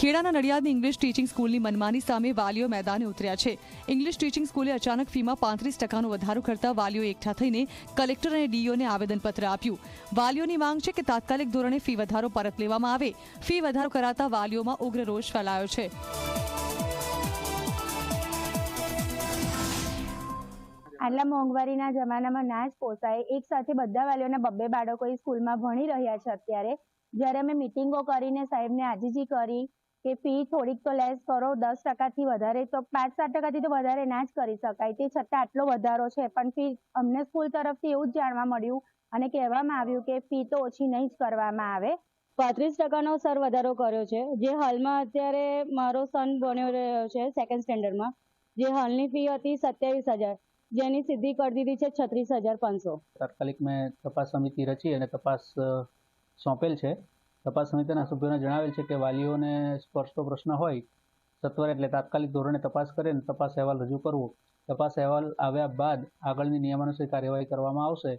ખેડાના નડિયાદની English teaching સ્કૂલની મનમાની સામે વાલીઓ મેદાને ઉતર્યા છે. ઇંગ્લિશ ટીચિંગ સ્કૂલે અચાનક ફીમાં પાંત્રીસ ટકાનો વધારો કરતા વાલીઓ એકઠા થઈને કલેક્ટર અને ડીઓને આવેદનપત્ર આપ્યું. વાલીઓની માંગ છે કે તાત્કાલિક ધોરણે ફી વધારો પરત લેવામાં આવે. ફી વધારો કરાતા વાલીઓમાં ઉગ્ર રોષ ફેલાયો છે. આટલા મોંઘવારીના જમાનામાં ના જ પોસાય. એક સાથે બધા વાલીઓના બબ્બે બાળકો સ્કૂલમાં ભણી રહ્યા છે અત્યારે. જ્યારે અમે મિટિંગો કરીને સાહેબને આજીજી કરી કે ફી થોડીક તો લેસ કરો, દસ ટકાથી વધારે, તો પાંચ સાત ટકાથી તો વધારે ના જ કરી શકાય. તે છતાં આટલો વધારો છે, પણ ફી અમને સ્કૂલ તરફથી એવું જ જાણવા મળ્યું અને કહેવામાં આવ્યું કે ફી તો ઓછી નહીં જ કરવામાં આવે. પાંત્રીસ ટકાનો સર વધારો કર્યો છે. જે હાલમાં અત્યારે મારો સન ભણ્યો રહ્યો છે સેકન્ડ સ્ટેન્ડર્ડમાં જે હાલની ફી હતી સત્યાવીસ હજાર. જેની સીધી કરી દીધી છે છત્રીસ હજાર પાંચસો. તાત્કાલિક મેં તપાસ સમિતિ રચી અને તપાસ સોંપેલ છે. તપાસ સમિતિના સભ્યોને જણાવેલ છે કે વાલીઓને સ્પર્શતો પ્રશ્ન હોય, સત્વરે એટલે તાત્કાલિક ધોરણે તપાસ કરીને તપાસ અહેવાલ રજૂ કરવો. તપાસ અહેવાલ આવ્યા બાદ આગળની નિયમાનુસાર કાર્યવાહી કરવામાં આવશે.